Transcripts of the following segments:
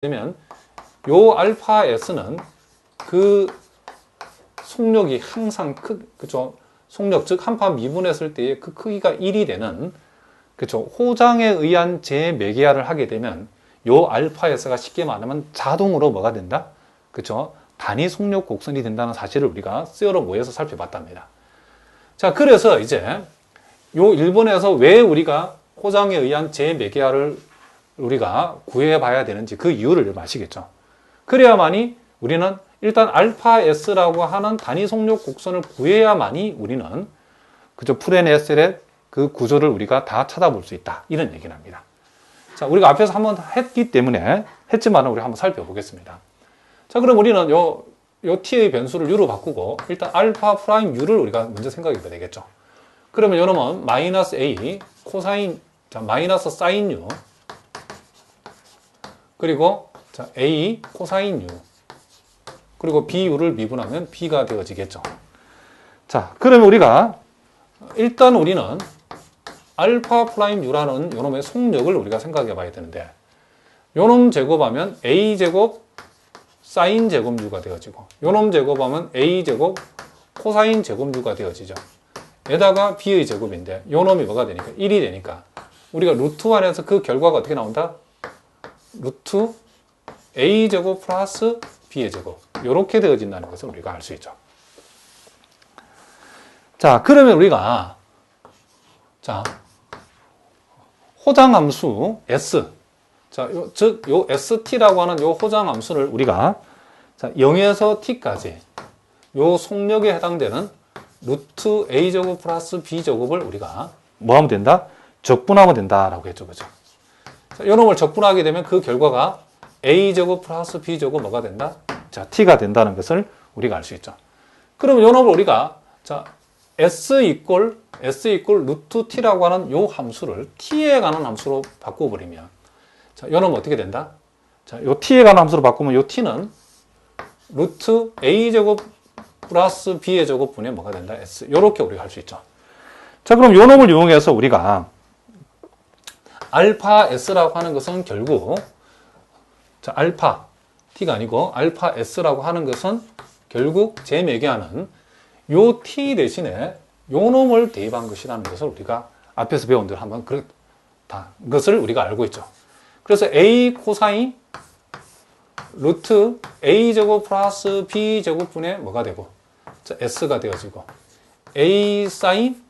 되면 요 알파 s는 그 속력이 항상 크, 그죠? 속력, 즉, 한파 미분했을 때의 그 크기가 1이 되는, 그죠? 호장에 의한 재매개화를 하게 되면, 요 알파 s가 쉽게 말하면 자동으로 뭐가 된다? 그죠? 단위 속력 곡선이 된다는 사실을 우리가 세어로 모여서 살펴봤답니다. 자, 그래서 이제, 요 일본에서 왜 우리가 호장에 의한 재매개화를 우리가 구해봐야 되는지 그 이유를 마시겠죠. 그래야만이 우리는 일단 알파 S라고 하는 단위 속력 곡선을 구해야만이 우리는 그저 프레네셀의 그 구조를 우리가 다 찾아볼 수 있다. 이런 얘기를 합니다. 자, 우리가 앞에서 한번 했기 때문에 했지만 우리 한번 살펴보겠습니다. 자, 그럼 우리는 요, 요 t의 변수를 u로 바꾸고 일단 알파 프라임 u를 우리가 먼저 생각해 봐야 되겠죠. 그러면 요놈은 마이너스 a 코사인 자, 마이너스 사인 u 그리고 자, a 코사인 u 그리고 bu를 미분하면 b가 되어지겠죠. 자, 그러면 우리가 일단 우리는 알파 프라임 u라는 요놈의 속력을 우리가 생각해 봐야 되는데 요놈 제곱하면 a 제곱 사인 제곱 u가 되어지고 요놈 제곱하면 a 제곱 코사인 제곱 u가 되어지죠. 에다가 b의 제곱인데 요놈이 뭐가 되니까 1이 되니까 우리가 루트 안에서 그 결과가 어떻게 나온다? 루트 a제곱 플러스 b의 제곱 이렇게 되어진다는 것을 우리가 알 수 있죠. 자, 그러면 우리가 자 호장함수 s 자, 요, 즉, 요 st라고 하는 요 호장함수를 우리가 자, 0에서 t까지 요 속력에 해당되는 루트 a제곱 플러스 b제곱을 우리가 뭐 하면 된다? 적분하면 된다라고 했죠. 그죠? 자, 요 놈을 적분하게 되면 그 결과가 a제곱 플러스 b제곱 뭐가 된다? 자, t가 된다는 것을 우리가 알 수 있죠. 그러면 요 놈을 우리가 자, s 이꼴 s 이꼴 루트 t라고 하는 요 함수를 t에 관한 함수로 바꿔버리면 자, 요 놈은 어떻게 된다? 자, 요 t에 관한 함수로 바꾸면 요 t는 루트 a제곱 플러스 b의 제곱분의 뭐가 된다? s. 요렇게 우리가 할 수 있죠. 자, 그럼 요 놈을 이용해서 우리가 알파 s라고 하는 것은 결국 자, 알파 t가 아니고 알파 s라고 하는 것은 결국 재매개하는 요 t 대신에 요 놈을 대입한 것이라는 것을 우리가 앞에서 배운 대로 한번 그렇다 것을 우리가 알고 있죠. 그래서 a 코사인 루트 a 제곱 플러스 b 제곱분의 뭐가 되고 자, s가 되어지고 a 사인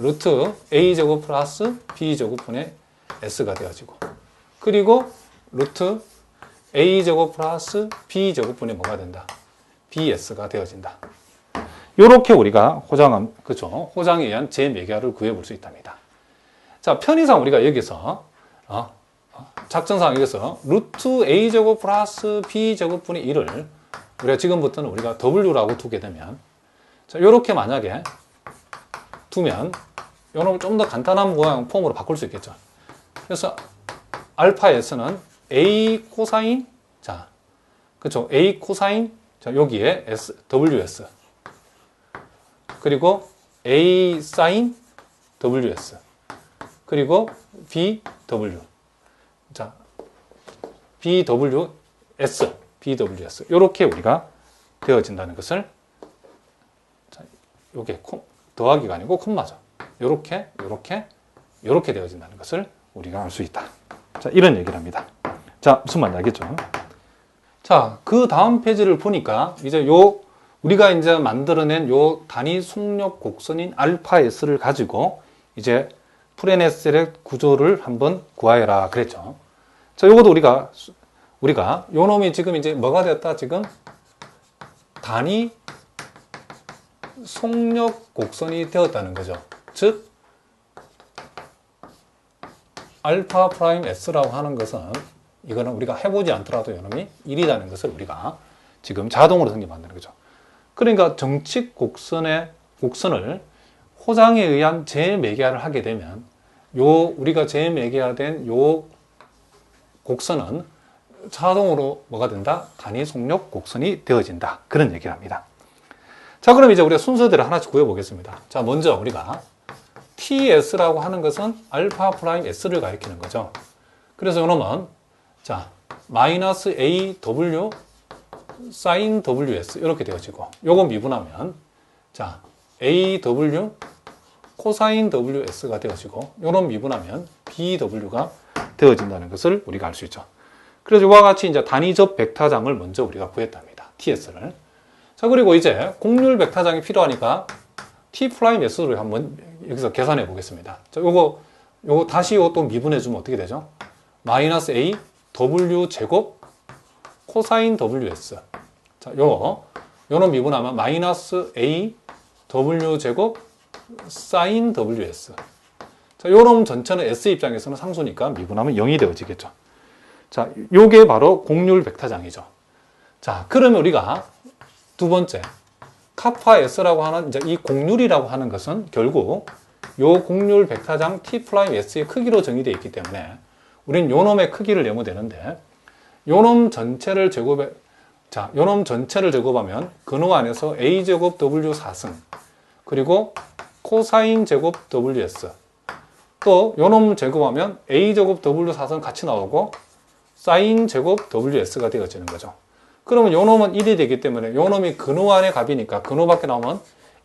루트 a 제곱 플러스 b 제곱분의 s가 되어지고 그리고 루트 a 제곱 플러스 b 제곱분의 뭐가 된다? bs가 되어진다. 이렇게 우리가 호장함 그죠? 호장에 의한 재매개화를 구해볼 수 있답니다. 자 편의상 우리가 여기서 어, 작전상 여기서 루트 a 제곱 플러스 b 제곱분의 1을 우리가 지금부터는 우리가 w라고 두게 되면 자 이렇게 만약에 두면 이놈을 좀 더 간단한 모양 폼으로 바꿀 수 있겠죠. 그래서 알파 s는 a 코사인 자 그렇죠 a 코사인 자 여기에 s ws 그리고 a 사인 ws 그리고 bw 자 bws bws 이렇게 우리가 되어진다는 것을 자 요게 더하기가 아니고 콤마죠. 요렇게 요렇게 요렇게 되어진다는 것을 우리가 알 수 있다. 자 이런 얘기를 합니다. 자, 무슨 말인지 알겠죠? 자, 그 다음 페이지를 보니까 이제 요 우리가 이제 만들어낸 요 단위 속력 곡선인 알파 s를 가지고 이제 프레네셀의 구조를 한번 구하여라 그랬죠. 자, 요것도 우리가 우리가 요 놈이 지금 이제 뭐가 됐다 지금 단위 속력 곡선이 되었다는 거죠. 즉 알파 프라임 s라고 하는 것은 이거는 우리가 해보지 않더라도 이놈이 1이라는 것을 우리가 지금 자동으로 생겨 만드는 거죠. 그러니까 정칙 곡선의 곡선을 호장에 의한 재매개화를 하게 되면 요 우리가 재매개화된 요 곡선은 자동으로 뭐가 된다? 단위 속력 곡선이 되어진다. 그런 얘기를 합니다. 자, 그럼 이제 우리가 순서대로 하나씩 구해보겠습니다. 자, 먼저 우리가 TS라고 하는 것은 알파 프라임 S를 가리키는 거죠. 그래서 이놈은 자, 마이너스 AW 사인 WS 이렇게 되어지고 요거 미분하면 자 AW 코사인 WS가 되어지고 요런 미분하면 BW가 되어진다는 것을 우리가 알 수 있죠. 그래서 이와 같이 이제 단위접 벡터장을 먼저 우리가 구했답니다. TS를. 자, 그리고 이제 곡률 벡터장이 필요하니까 T 프라임 S를 한번 여기서 계산해 보겠습니다. 자, 요거, 요거 다시 또 미분해 주면 어떻게 되죠? 마이너스 A W 제곱 코사인 WS. 자, 요거, 요런 미분하면 마이너스 A W 제곱 사인 WS. 자, 요런 전체는 S 입장에서는 상수니까 미분하면 0이 되어지겠죠. 자, 요게 바로 곡률 벡터장이죠. 자, 그러면 우리가 두 번째, 카파 S라고 하는 이제 이 곡률이라고 하는 것은 결국 요 곡률 벡터장 T 프라임 S의 크기로 정의되어 있기 때문에 우린 요 놈의 크기를 내면 되는데 요놈 전체를 제곱해 자, 요놈 전체를 제곱하면 근호 안에서 A 제곱 W 4승 그리고 코사인 제곱 WS 또 요놈 제곱하면 A 제곱 W 4승 같이 나오고 사인 제곱 WS가 되어지는 거죠. 그러면 요 놈은 1이 되기 때문에 요 놈이 근호 안의 값이니까 근호 밖에 나오면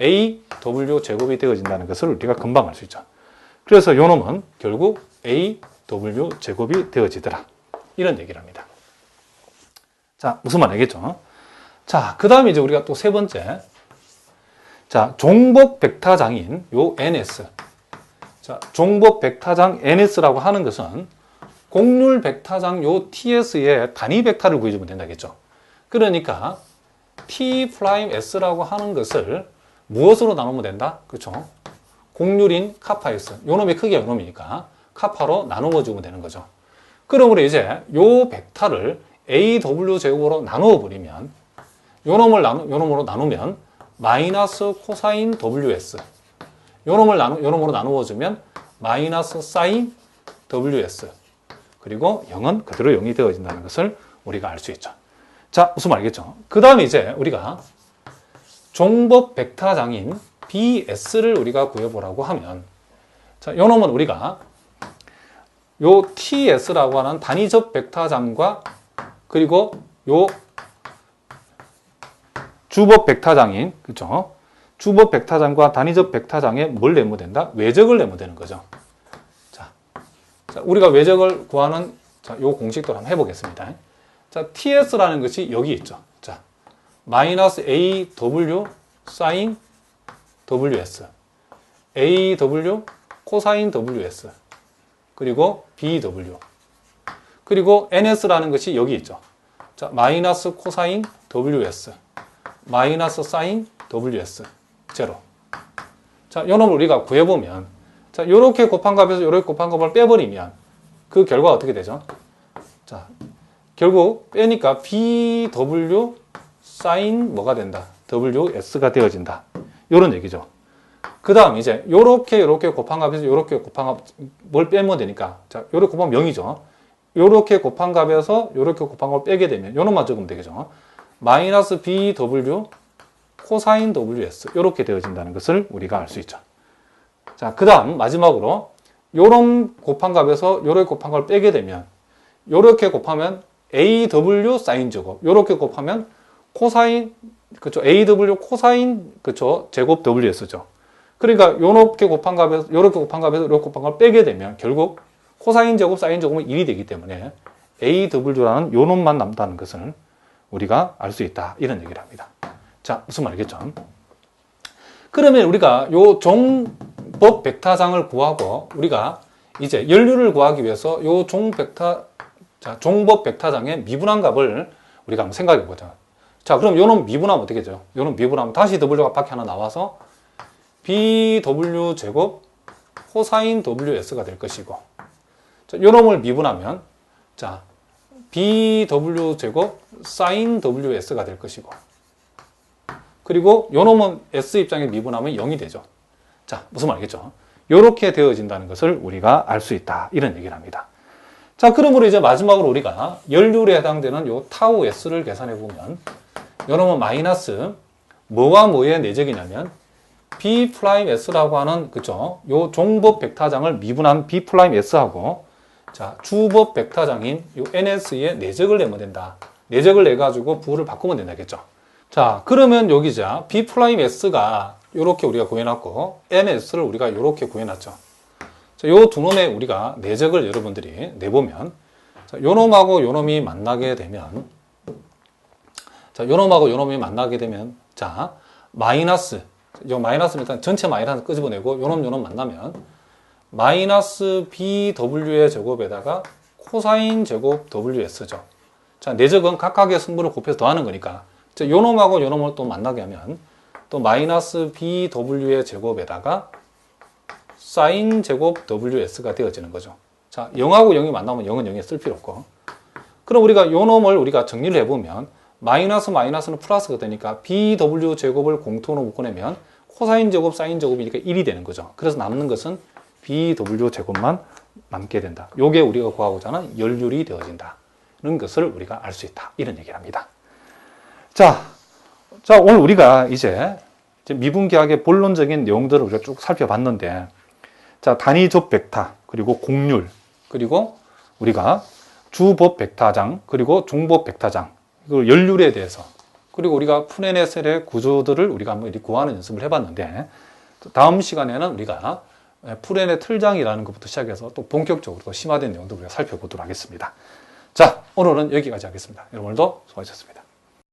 A W 제곱이 되어진다는 것을 우리가 금방 알 수 있죠. 그래서 요 놈은 결국 A W 제곱이 되어지더라. 이런 얘기를 합니다. 자, 무슨 말 알겠죠? 자, 그 다음에 이제 우리가 또 세 번째. 자, 종법 벡터장인 요 NS. 자, 종법 벡터장 NS라고 하는 것은 곡률 벡터장 요 TS의 단위 벡터를 구해주면 된다겠죠. 그러니까 T 프라임 S라고 하는 것을 무엇으로 나누면 된다? 그렇죠? 곡률인 카파 S. 요 놈의 크기가 요 놈이니까 카파로 나누어 주면 되는 거죠. 그러므로 이제 요 벡터를 AW 제곱으로 나누어 버리면 요 놈을 나누 요 놈으로 나누면 마이너스 코사인 WS. 요 놈을 나누 요 놈으로 나누어 주면 마이너스 사인 WS. 그리고 0은 그대로 0이 되어진다는 것을 우리가 알 수 있죠. 자, 무슨 말이겠죠? 그 다음에 이제 우리가 종법 벡터장인 BS를 우리가 구해보라고 하면 자, 요 놈은 우리가 요 TS라고 하는 단위적 벡터장과 그리고 요 주법 벡터장인 그죠? 주법 벡터장과 단위적 벡터장에 뭘 내면 된다? 외적을 내면 되는 거죠. 자, 자 우리가 외적을 구하는 자, 요 공식도 한번 해보겠습니다. 자, TS라는 것이 여기 있죠. 자, 마이너스 AW 사인 WS, AW 코사인 WS, 그리고 BW, 그리고 NS라는 것이 여기 있죠. 자, 마이너스 코사인 WS, 마이너스 사인 WS, 제로. 자, 요 놈을 우리가 구해보면, 자, 요렇게 곱한 값에서 요렇게 곱한 값을 빼버리면, 그 결과가 어떻게 되죠? 자, 결국 빼니까 BW 사인 뭐가 된다? WS가 되어진다. 이런 얘기죠. 그 다음 이제 요렇게 요렇게 곱한 값에서 요렇게 곱한 값뭘 빼면 되니까 자 요렇게 곱하면 0이죠. 요렇게 곱한 값에서 요렇게 곱한 걸 빼게 되면 요놈만 적으면 되겠죠. 마이너스 BW 코사인 WS 요렇게 되어진다는 것을 우리가 알 수 있죠. 자, 그 다음 마지막으로 요런 곱한 값에서 요렇게 곱한 걸 빼게 되면 요렇게 곱하면 AW 사인 제곱 요렇게 곱하면 코사인 그쵸 AW 코사인 그쵸 제곱 WS죠. 그러니까 요렇게 곱한 값에서 요렇게 곱한 값에서 요렇게 곱한 걸 빼게 되면 결국 코사인 제곱 사인 제곱은 1이 되기 때문에 AW라는 요 놈만 남다는 것을 우리가 알 수 있다 이런 얘기를 합니다. 자 무슨 말이겠죠? 그러면 우리가 요 종법 벡터장을 구하고 우리가 이제 연료를 구하기 위해서 요 종 벡터 자, 종법 벡터장의 미분한 값을 우리가 한번 생각해 보자. 자, 그럼 요놈 미분하면 어떻게 되죠? 요놈 미분하면 다시 W가 밖에 하나 나와서 BW 제곱 코사인 WS가 될 것이고 자, 요놈을 미분하면 자, BW 제곱 사인 WS가 될 것이고 그리고 요놈은 S 입장에 미분하면 0이 되죠. 자, 무슨 말이겠죠? 요렇게 되어진다는 것을 우리가 알 수 있다. 이런 얘기를 합니다. 자, 그러므로 이제 마지막으로 우리가 연률에 해당되는 요 타우 S를 계산해 보면 여러분 마이너스 뭐와 뭐의 내적이냐면 B 프라임 S라고 하는 그죠? 요 종법 벡터장을 미분한 B 프라임 S하고 자, 주법 벡터장인 요 NS에 내적을 내면 된다. 내적을 내 가지고 부호를 바꾸면 된다겠죠. 자, 그러면 여기 자, B 프라임 S가 이렇게 우리가 구해놨고, NS를 우리가 이렇게 구해놨죠. 자, 요두 놈의 우리가 내적을 여러분들이 내보면, 자, 요 놈하고 요 놈이 만나게 되면, 자, 요 놈하고 요 놈이 만나게 되면, 자, 마이너스, 요 마이너스는 일단 전체 마이너스 끄집어내고, 요 놈, 요놈 만나면, 마이너스 BW의 제곱에다가 코사인 제곱 WS죠. 자, 내적은 각각의 승부를 곱해서 더하는 거니까, 자, 요 놈하고 요 놈을 또 만나게 하면, 또 마이너스 BW의 제곱에다가 사인 제곱 WS가 되어지는 거죠. 자, 0하고 0이 만나면 0은 0에 쓸 필요 없고. 그럼 우리가 요 놈을 우리가 정리를 해보면, 마이너스 마이너스는 플러스가 되니까 BW 제곱을 공통으로 묶어내면 코사인 제곱, 사인 제곱이니까 1이 되는 거죠. 그래서 남는 것은 BW 제곱만 남게 된다. 요게 우리가 구하고자 하는 연률이 되어진다는 것을 우리가 알 수 있다. 이런 얘기를 합니다. 자, 자, 오늘 우리가 이제 미분계학의 본론적인 내용들을 우리가 쭉 살펴봤는데, 자, 단위접 벡터, 그리고 공률, 그리고 우리가 주법 벡터장, 그리고 중법 벡터장, 그리고 연률에 대해서, 그리고 우리가 푸네네셀의 구조들을 우리가 한번 구하는 연습을 해봤는데, 다음 시간에는 우리가 푸렌의 틀장이라는 것부터 시작해서 또 본격적으로 더 심화된 내용도 우리가 살펴보도록 하겠습니다. 자, 오늘은 여기까지 하겠습니다. 여러분 오늘도 수고하셨습니다.